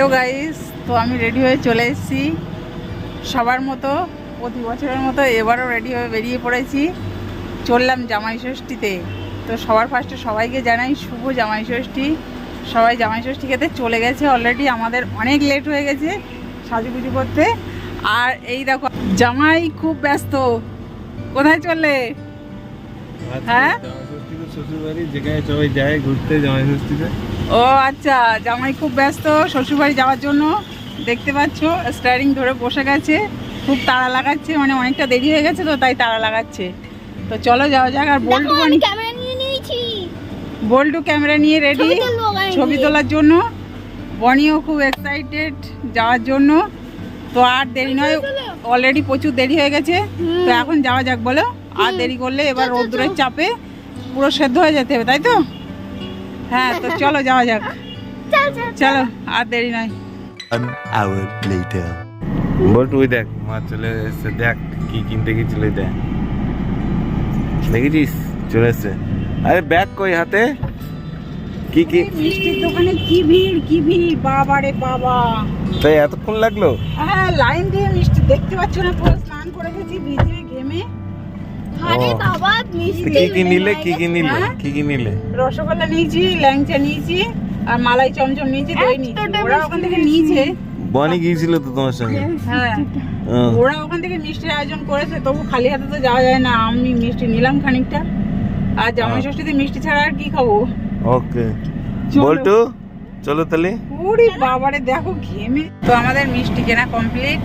তো গাইস তো আমি রেডি হয়ে চলে এসেছি। সবার মতো প্রতি বছরের মতো এবারও রেডি হয়ে বেরিয়ে পড়েছি। চললাম জামাই ষষ্ঠীতে। তো সবার ফার্স্টে সবাইকে জানাই শুভ জামাই ষষ্ঠী। সবাই জামাই ষষ্ঠী খেতে চলে গেছে অলরেডি আমাদের অনেক লেট হয়ে গেছে সাজুগুজু করতে। আর এই দেখো জামাই খুব ব্যস্ত। কোথায় চললে? হ্যাঁ? শ্বশুর বাড়ি যেখানে সবাই যায় ঘুরতে জামাই ষষ্ঠীতে। ও আচ্ছা জামাই খুব ব্যস্ত শ্বশুরবাড়ি যাওয়ার জন্য দেখতে পাচ্ছ স্টারিং ধরে বসে গেছে খুব তাড়া লাগাচ্ছে মানে অনেকটা দেরি হয়ে গেছে তো তাই তাড়া লাগাচ্ছে। তো চলো যাওয়া যাক আর বল্টু আমি ক্যামেরা নিয়ে নিয়েছি। বল্টু ক্যামেরা নিয়ে রেডি ছবি। তোলার জন্য। বনিও খুব এক্সাইটেড যাওয়ার জন্য। তো আর দেরি নয় অলরেডি প্রচুর দেরি হয়ে গেছে। তো এখন যাওয়া যাক বলো। আর দেরি করলে এবার রোদ্দুরের চাপে পুরো সেদ্ধ হয়ে যেতে হবে তাই তো? হ্যাঁ তো চলো যাওয়া যাক। চল আর দেরি নয় One hour later. বল তুই দেখ মা চলে এসছে দেখ কি কিনতে গেছিল দেখ দেখেছিস? চলে এসছে। আরে ব্যাগ কই হাতে? কি কি? মিষ্টির দোকানে কি ভিড় কি ভিড়? বাবা রে বাবা। তাই এতক্ষণ লাগল? হ্যাঁ লাইন দিয়ে মিষ্টি দেখতে পাচ্ছ না পুরো স্নান করে গেছি ভিজে ঘেমে কি কি নিলে কি কি নিলে হ্যাঁ? কি কি নিলে? রসগোল্লা নিয়েছি ল্যাংচা নিয়েছি আর মালাই চমচম নিয়েছি দই নিয়েছি। ওরা ওখান থেকে নিয়েছে। বনি গিয়েছিল তো তোমার সঙ্গে? হ্যাঁ ওরা ওখান থেকে মিষ্টির আয়োজন করেছে তবু খালি হাতে তো যাওয়া যায় না। আমি মিষ্টি নিলাম খানিকটা। আর জামাই হ্যাঁ। ষষ্ঠীতে মিষ্টি ছাড়া আর কি খাব? ওকে। চলো। চলো তাহলে। ওরে বাবারে দেখো ঘেমে। তো আমাদের মিষ্টি কেনা কমপ্লিট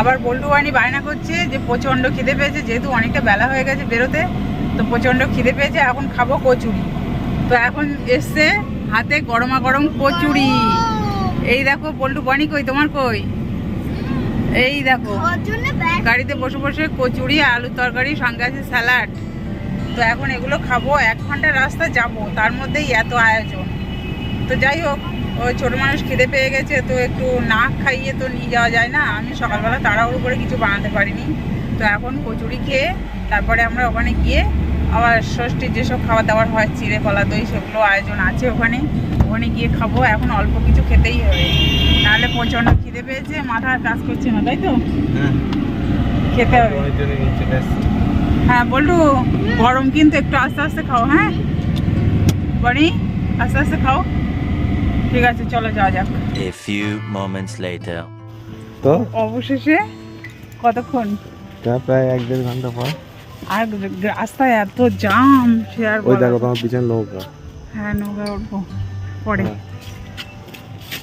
আবার বল্টু বানি বায়না করছে যে প্রচণ্ড খিদে পেয়েছে, যেহেতু অনেকটা বেলা হয়ে গেছে বেরোতে, তো প্রচণ্ড খিদে পেয়েছে, এখন খাব কচুরি। তো এখন এসছে হাতে গরমা গরম কচুরি। এই দেখো, বল্টু বানি কই? তোমার কই? এই দেখো, গাড়িতে বসে বসে কচুরি আলু তরকারি, সঙ্গে আছে স্যালাড। তো এখন এগুলো খাব, এক ঘণ্টা রাস্তা যাব, তার মধ্যেই এত আয়োজন। তো যাই হোক ওই ছোটো মানুষ খিদে পেয়ে গেছে তো একটু না খাইয়ে তো নিয়ে যাওয়া যায় না। আমি সকালবেলা তাড়াহুড়ো করে কিছু বানাতে পারিনি। তো এখন কচুরি খেয়ে তারপরে আমরা ওখানে গিয়ে আবার ষষ্ঠীর যেসব খাবার দাবার হয় চিড়ে কলা দই সেগুলো আয়োজন আছে ওখানে। ওখানে গিয়ে খাব এখন অল্প কিছু খেতেই হবে। নাহলে প্রচণ্ড খিদে পেয়েছে মাথা আর কাজ করছে না তাই তো? হ্যাঁ। খেতে হবে। হ্যাঁ বলটু গরম কিন্তু একটু আস্তে আস্তে খাও হ্যাঁ? বনি আস্তে আস্তে খাও। ঠিক আছে চলো যাওয়া যাক। A few moments later. তো? অবশেষে কতক্ষণ? তা প্রায় এক দেড় ঘণ্টা পর। আর রাস্তায় এত জাম সে আর ওই দেখো তোমার পিছনে নৌকা। হ্যাঁ নৌকা উঠবো। পরে। হ্যাঁ।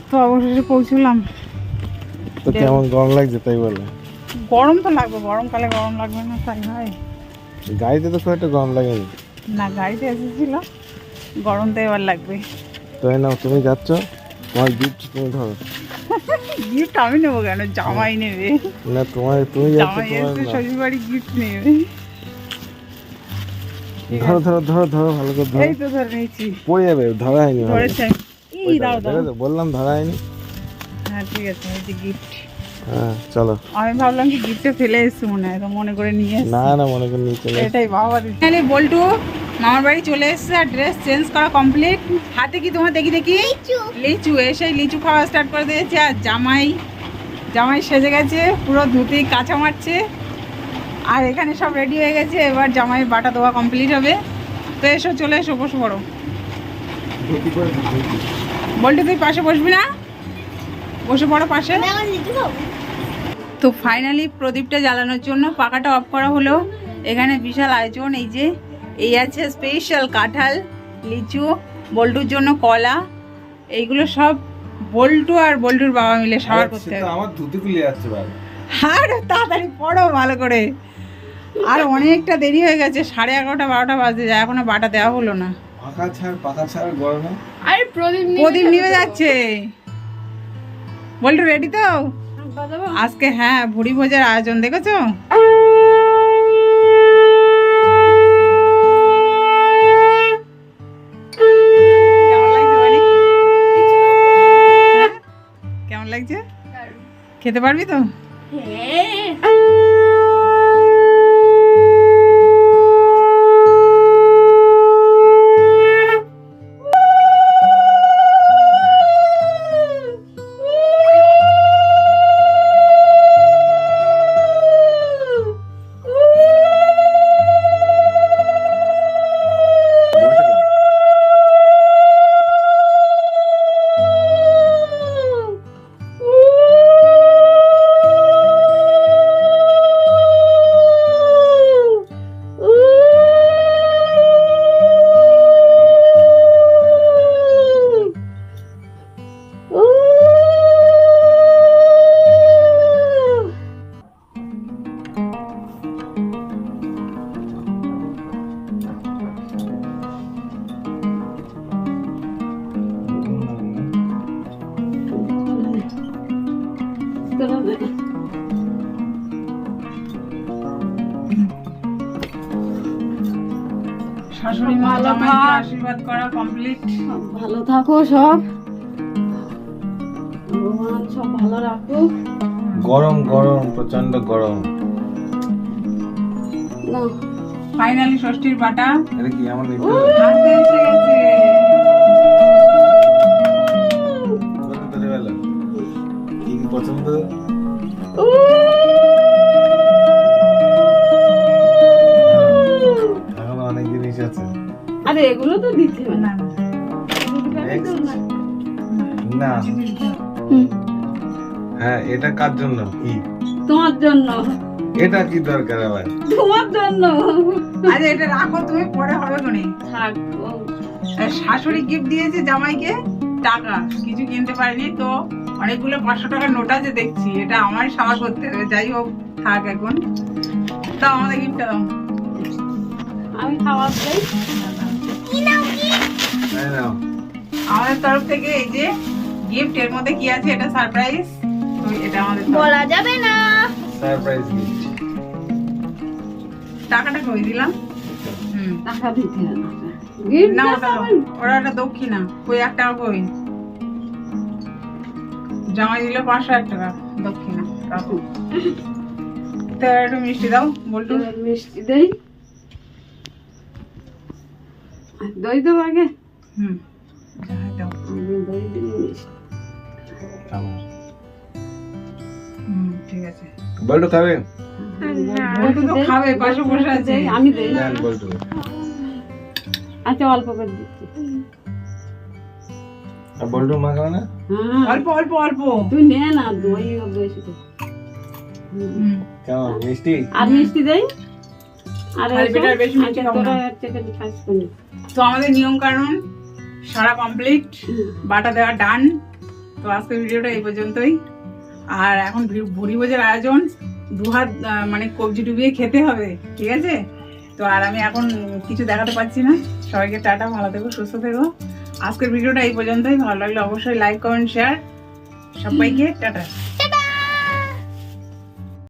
তো অবশেষে পৌঁছলাম। তো কেমন গরম লাগছে তাই বলে? গরম তো লাগবে গরমকালে গরম লাগবে না তাই হয়। গাড়িতে তো খুব একটা গরম লাগেনি না গাড়িতে এসেছিল গরম তো এবার লাগবে। তাই না তুমি যাচ্ছ? তোমার গিফট তুমি ধরো। গিফট আমি নেব কেন? জামাই নেবে। না তোমার তুমি যাচ্ছ জামাই তোমার শ্বশুর বাড়ি গিফট নেবে। ধরো ধরো ধরো ধরো ভালো করে ধরো। এই তো ধরে নিয়েছি। পড়ে যাবে ধরা হয়নি। ধরেছে। এই দাও দাও বললাম ধরা হয়নি হ্যাঁ ঠিক আছে এই গিফট হ্যাঁ চলো। আমি ভাবলাম কি গিফটে ফেলে এসছি মনে হয় তো মনে করে নিয়ে এসছি। না না মনে করে নিয়ে চলে এটাই বাবা দিদি বল্টু মামার বাড়ি চলে এসছে আর ড্রেস চেঞ্জ করা কমপ্লিট হাতে কি তোমার দেখি দেখি? লিচু। লিচু এসে লিচু খাওয়া স্টার্ট করে দিয়েছে আর জামাই জামাই সেজে গেছে পুরো ধুতি কাঁচা মারছে। আর এখানে সব রেডি হয়ে গেছে এবার জামাই বাটা দেওয়া কমপ্লিট হবে। তো এসো চলে এসো বসে পড়ো। বল্টু তুই পাশে বসবি না? বসে পড়ো পাশে। তো ফাইনালি প্রদীপটা জ্বালানোর জন্য পাখাটা অফ করা হলো। এখানে বিশাল আয়োজন এই যে এই আছে স্পেশাল কাঁঠাল লিচু বল্টুর জন্য কলা এইগুলো সব বল্টু আর বল্টুর বাবা মিলে সাবার করতে হবে। আমার ধুতি খুলে যাচ্ছে আর তাড়াতাড়ি পড়ো ভালো করে। আর অনেকটা দেরি হয়ে গেছে সাড়ে এগারোটা বারোটা বাজতে যায় এখনও বাটা দেওয়া হলো না। পাখা ছাড় পাখা ছাড় গরমে। আরে প্রদীপ প্রদীপ নিয়ে যাচ্ছে। বল্টু রেডি তো? আজকে হ্যাঁ ভুড়ি ভোজের আয়োজন দেখেছ? কেমন লাগছে? হ্যাঁ? কেমন লাগছে? খেতে পারবি তো? হ্যাঁ। শাশুড়ি মা ভালো আশীর্বাদ করা কমপ্লিট ভালো থাকো সব। ভগবান সব ভালো রাখুক। গরম গরম প্রচণ্ড গরম। না। ফাইনালি ষষ্ঠীর বাটা। এটা কি আমার হাতে এসে গেছে। পছন্দ? এখন অনেক জিনিস আছে। আরে এগুলো তো দিতে হবে না। না। হ্যাঁ এটা কার জন্য? কি? তোমার জন্য। এটা কি দরকার আবার? তোমার জন্য। আরে এটা রাখো তুমি পরে হবে কোনে? থাক শাশুড়ি গিফট দিয়েছে জামাইকে টাকা। কিছু কিনতে পারিনি তো অনেকগুলো পাঁচশো টাকার নোট আছে দেখছি। এটা আমার সামা করতে হবে যাই হোক থাক এখন। তাও আমাদের গিফটটা দাও। আমি খাবার দেই। আমাদের তরফ থেকে এই যে গিফট এর মধ্যে কি আছে? এটা সারপ্রাইজ তো এটা আমাদের বলা যাবে না। সারপ্রাইজ গিফট টাকাটা কই দিলাম? হুম টাকা দিতে না গিফট না ওটা দাও। ওরা ওটা দক্ষিণা কই এক টাকা কই? জামাই দিলে পাঁচশো এক টাকা দক্ষিণা রাখো তো একটু মিষ্টি দাও বলটু। মিষ্টি দেই। দই দেবো আগে? হুম দই দিই মিষ্টি। ঠিক আছে। বল্টু খাবে? বল্টু তো খাবে, পাশে বসে আছে। আমি দেই। আচ্ছা অল্প করে দিচ্ছি। আর বল্টু মা খাবে না? অল্প অল্প অল্প। তুই নে না দই বেশি কেমন মিষ্টি? আর মিষ্টি দেই? আর বেটার বেশি মিষ্টি। তো আমাদের নিয়ম কানুন সারা কমপ্লিট বাটা দেওয়া ডান তো আজকের ভিডিওটা এই পর্যন্তই। আর এখন ভি- ভুড়ি ভোজের আয়োজন দু হাত মানে কবজি ডুবিয়ে খেতে হবে ঠিক আছে? তো আর আমি এখন কিছু দেখাতে পারছি না। সবাইকে টাটা ভালো থেকো সুস্থ থেকো। আজকের ভিডিওটা এই পর্যন্তই। ভালো লাগলে অবশ্যই লাইক কমেন্ট শেয়ার সবাইকে টাটা।